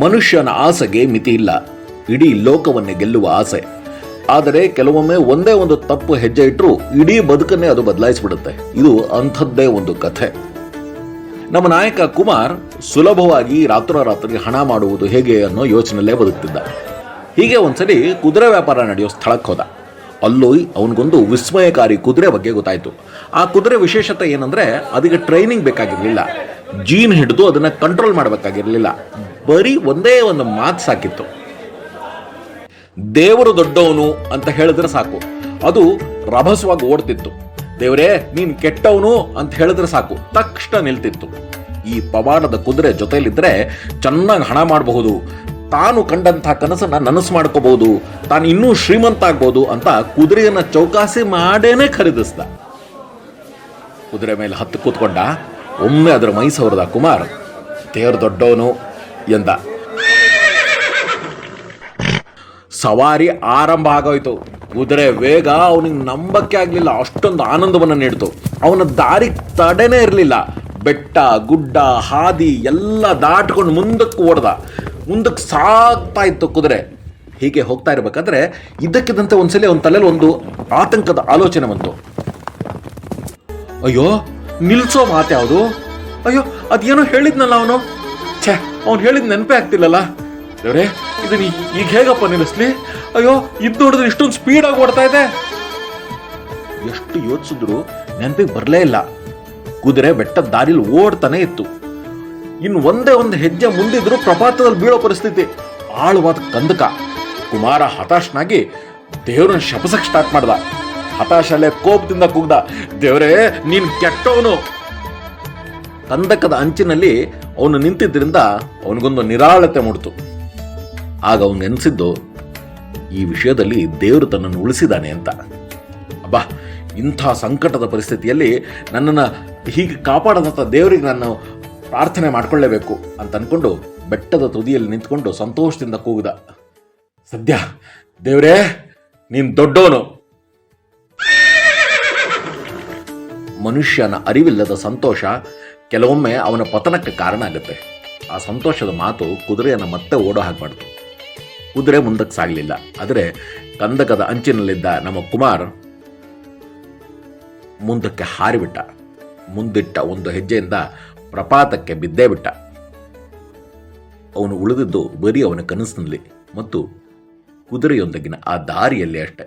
ಮನುಷ್ಯನ ಆಸೆಗೆ ಮಿತಿ ಇಲ್ಲ. ಇಡೀ ಲೋಕವನ್ನೇ ಗೆಲ್ಲುವ ಆಸೆ. ಆದರೆ ಕೆಲವೊಮ್ಮೆ ಒಂದೇ ಒಂದು ತಪ್ಪು ಹೆಜ್ಜೆ ಇಟ್ಟರೂ ಇಡೀ ಬದುಕನ್ನೇ ಅದು ಬದಲಾಯಿಸಿಬಿಡುತ್ತೆ. ಇದು ಅಂಥದ್ದೇ ಒಂದು ಕಥೆ. ನಮ್ಮ ನಾಯಕ ಕುಮಾರ್ ಸುಲಭವಾಗಿ ರಾತ್ರೋರಾತ್ರಿ ಹಣ ಮಾಡುವುದು ಹೇಗೆ ಅನ್ನೋ ಯೋಚನೆಯಲ್ಲೇ ಬದುಕ್ತಿದ್ದ. ಹೀಗೆ ಒಂದ್ಸರಿ ಕುದುರೆ ವ್ಯಾಪಾರ ನಡೆಯೋ ಸ್ಥಳಕ್ಕೆ ಹೋದ. ಅಲ್ಲೂ ಅವನಿಗೊಂದು ವಿಸ್ಮಯಕಾರಿ ಕುದುರೆ ಬಗ್ಗೆ ಗೊತ್ತಾಯಿತು. ಆ ಕುದುರೆ ವಿಶೇಷತೆ ಏನಂದ್ರೆ ಅದಕ್ಕೆ ಟ್ರೈನಿಂಗ್ ಬೇಕಾಗಿರಲಿಲ್ಲ. ಜೀನ್ ಹಿಡಿದು ಅದನ್ನ ಕಂಟ್ರೋಲ್ ಮಾಡಬೇಕಾಗಿರಲಿಲ್ಲ. ಬರೀ ಒಂದೇ ಒಂದು ಮಾತು ಸಾಕಿತ್ತು. ದೇವರು ದೊಡ್ಡವನು ಅಂತ ಹೇಳಿದ್ರೆ ಸಾಕು. ಅದು ರಭಸವಾಗಿ ಓಡ್ತಿತ್ತು. ದೇವರೇ, ನೀನ್ ಕೆಟ್ಟವನು ಅಂತ ಹೇಳಿದ್ರೆ ಸಾಕು. ತಕ್ಷಣ ನಿಲ್ತಿತ್ತು. ಈ ಪವಾಡದ ಕುದುರೆ ಜೊತೆಲಿದ್ರೆ ಚೆನ್ನಾಗಿ ಹಣ ಮಾಡಬಹುದು. ತಾನು ಕಂಡಂತಹ ಕನಸನ್ನ ನನಸು ಮಾಡ್ಕೋಬಹುದು. ತಾನು ಇನ್ನೂ ಶ್ರೀಮಂತ ಆಗ್ಬೋದು ಅಂತ ಕುದುರೆಯನ್ನ ಚೌಕಾಸಿ ಮಾಡೇನೆ ಖರೀದಿಸ್ದ. ಕುದುರೆ ಮೇಲೆ ಹತ್ತು ಕೂತ್ಕೊಂಡ, ಒಮ್ಮೆ ಅದರ ಮೈ ಸವರದ ಕುಮಾರ್, ದೇವ್ರ ದೊಡ್ಡವನು ಎಂದ. ಸವಾರಿ ಆರಂಭ ಆಗೋಯ್ತು. ಕುದುರೆ ವೇಗ ಅವನಿಗೆ ನಂಬಕ್ಕೆ ಆಗ್ಲಿಲ್ಲ. ಅಷ್ಟೊಂದು ಆನಂದವನ್ನು ನೀಡ್ತು. ಅವನ ದಾರಿ ತಡೆನೇ ಇರಲಿಲ್ಲ. ಬೆಟ್ಟ, ಗುಡ್ಡ, ಹಾದಿ ಎಲ್ಲ ದಾಟ್ಕೊಂಡು ಮುಂದಕ್ಕೆ ಓಡ್ದ. ಮುಂದಕ್ಕೆ ಸಾಗ್ತಾ ಇತ್ತು ಕುದುರೆ. ಹೀಗೆ ಹೋಗ್ತಾ ಇರ್ಬೇಕಾದ್ರೆ ಇದಕ್ಕಿದ್ದಂತೆ ಒಂದ್ಸಲಿ ಅವನ ತಲೆಯಲ್ಲಿ ಒಂದು ಆತಂಕದ ಆಲೋಚನೆ ಬಂತು. ಅಯ್ಯೋ, ನಿಲ್ಸೋ ಮಾತ್ಯಾವುದು ಅಯ್ಯೋ, ಅದೇನೋ ಹೇಳಿದ್ನಲ್ಲ ಅವನು? ಅವ್ನು ಹೇಳಿದ ನೆನಪೇ ಆಗ್ತಿಲ್ಲಲ್ಲ? ದೇವ್ರೆ ಇದನ್ನ ಈಗ ಹೇಗಪ್ಪ ನಿಲ್ಲಿಸ್ಲಿ? ಅಯ್ಯೋ, ಇದು ನೋಡಿದ್ರೆ ಇಷ್ಟೊಂದು ಸ್ಪೀಡ್ ಆಗಿ ಓಡ್ತಾ ಇದೆ. ಎಷ್ಟು ಯೋಚಿಸಿದ್ರು ನೆನಪಿಗೆ ಬರಲೇ ಇಲ್ಲ. ಕುದುರೆ ಬೆಟ್ಟದ ದಾರಿಲಿ ಓಡ್ತಾನೆ ಇತ್ತು. ಇನ್ನು ಒಂದೇ ಒಂದು ಹೆಜ್ಜೆ ಮುಂದಿದ್ರು ಪ್ರಪಾತದಲ್ಲಿ ಬೀಳೋ ಪರಿಸ್ಥಿತಿ. ಆಳವಾದ ಕಂದಕ. ಕುಮಾರ ಹತಾಶನಾಗಿ ದೇವ್ರನ್ನ ಶಪಸಕ್ ಸ್ಟಾರ್ಟ್ ಮಾಡ್ದ. ಹತಾಶಲೆ ಕೋಪದಿಂದ ಕೂಗ್ದ. ದೇವ್ರೇ, ನೀನ್ ಕೆಟ್ಟವನು. ಕಂದಕದ ಅಂಚಿನಲ್ಲಿ ಅವನು ನಿಂತಿದ್ದರಿಂದ ಅವನಿಗೊಂದು ನಿರಾಳತೆ ಮೂಡಿತು. ಆಗ ಅವನು ನೆನೆಸಿದ್ದು, ಈ ವಿಷಯದಲ್ಲಿ ದೇವರು ತನ್ನನ್ನು ಉಳಿಸಿದಾನೆ ಅಂತ. ಅಬ್ಬಾ, ಇಂಥ ಸಂಕಟದ ಪರಿಸ್ಥಿತಿಯಲ್ಲಿ ನನ್ನನ್ನು ಹೀಗೆ ಕಾಪಾಡದಂಥ ದೇವರಿಗೆ ನಾನು ಪ್ರಾರ್ಥನೆ ಮಾಡಿಕೊಳ್ಳೇಬೇಕು ಅಂತ ಅಂದ್ಕೊಂಡು ಬೆಟ್ಟದ ತುದಿಯಲ್ಲಿ ನಿಂತ್ಕೊಂಡು ಸಂತೋಷದಿಂದ ಕೂಗಿದ. ಸದ್ಯ ದೇವರೇ, ನೀನು ದೊಡ್ಡವನು. ಮನುಷ್ಯನ ಅರಿವಿಲ್ಲದ ಸಂತೋಷ ಕೆಲವೊಮ್ಮೆ ಅವನ ಪತನಕ್ಕೆ ಕಾರಣ ಆಗುತ್ತೆ. ಆ ಸಂತೋಷದ ಮಾತು ಕುದುರೆಯನ್ನು ಮತ್ತೆ ಓಡೋ ಹಾಕಬಾರ್ದು ಕುದುರೆ ಮುಂದಕ್ಕೆ ಸಾಗಲಿಲ್ಲ. ಆದರೆ ಕಂದಕದ ಅಂಚಿನಲ್ಲಿದ್ದ ನಮ್ಮ ಕುಮಾರ್ ಮುಂದಕ್ಕೆ ಹಾರಿಬಿಟ್ಟ. ಮುಂದಿಟ್ಟ ಒಂದು ಹೆಜ್ಜೆಯಿಂದ ಪ್ರಪಾತಕ್ಕೆ ಬಿದ್ದೇ ಬಿಟ್ಟ. ಅವನು ಉಳಿದಿದ್ದು ಬರೀ ಅವನ ಕನಸಿನಲ್ಲಿ ಮತ್ತು ಕುದುರೆಯೊಂದಿಗಿನ ಆ ದಾರಿಯಲ್ಲಿ ಅಷ್ಟೇ.